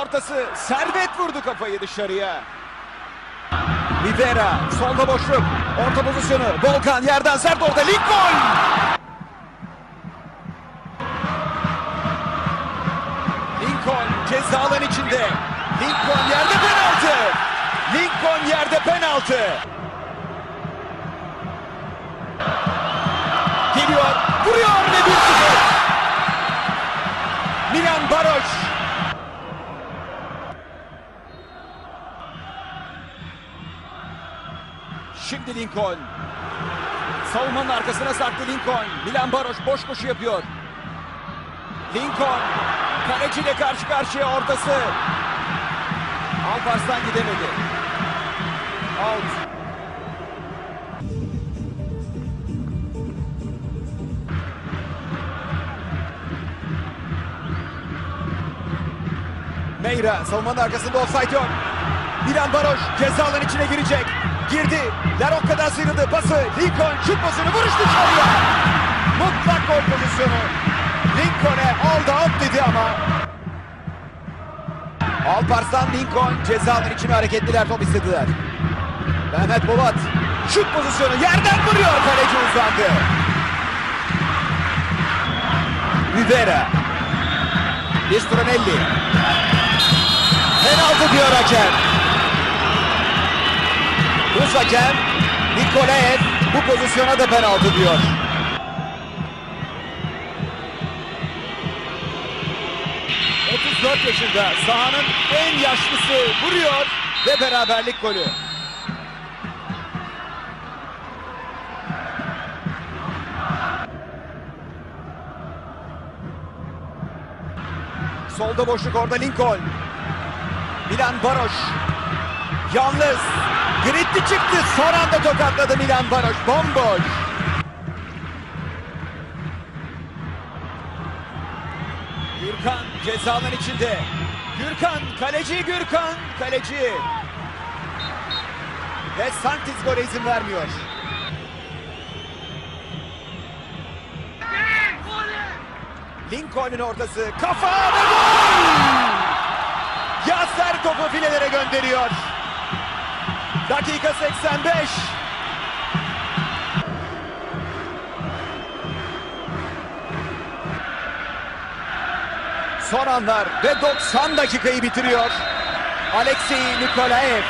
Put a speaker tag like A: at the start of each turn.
A: Ortası servet vurdu kafayı dışarıya. Rivera solda boşluk. Orta pozisyonu. Volkan yerden sert orta. Lincoln. Lincoln ceza alan içinde. Lincoln yerde penaltı. Lincoln yerde penaltı. Geliyor. Vuruyor ve 1-0. Milan Baroş. Şimdi Lincoln. Savunmanın arkasına sarktı Lincoln. Milan Baroş boş koşu yapıyor. Lincoln. Kaleciyle karşı karşıya ortası. Alparslan gidemedi. Out. Meyra savunmanın arkasında offside yok. Milan Baroş ceza alanı içine girecek. Girdi. Larokka'dan sıyrıldı. Pası. Lincoln şut pasını vuruş dışarıya. Mutlak gol pozisyonu. Lincoln'e aldı out dedi ama. Alparslan Lincoln ceza alanı içine hareketliler top istediler. Mehmet Bolat şut pozisyonu yerden vuruyor kaleci uzandı. Rivera. Bistronelli. Penaltı diyor hakem. Rus hakem Nikolaev bu pozisyona da penaltı diyor. ...34 yaşında sahanın en yaşlısı vuruyor ve beraberlik golü. Solda boşluk orada Lincoln. Milan Baroş. Yalnız. Gritti çıktı. Son anda tokatladı Milan Baroş. Bomboş. Gürkan cezaların içinde. Gürkan, kaleci Gürkan, kaleci. Ve Sanchez gole izin vermiyor. Lincoln'un ortası. Kafa ve gol! Yaser topu filelere gönderiyor. Dakika 85. Son anlar ve 90 dakikayı bitiriyor. Alexey Nikolaev.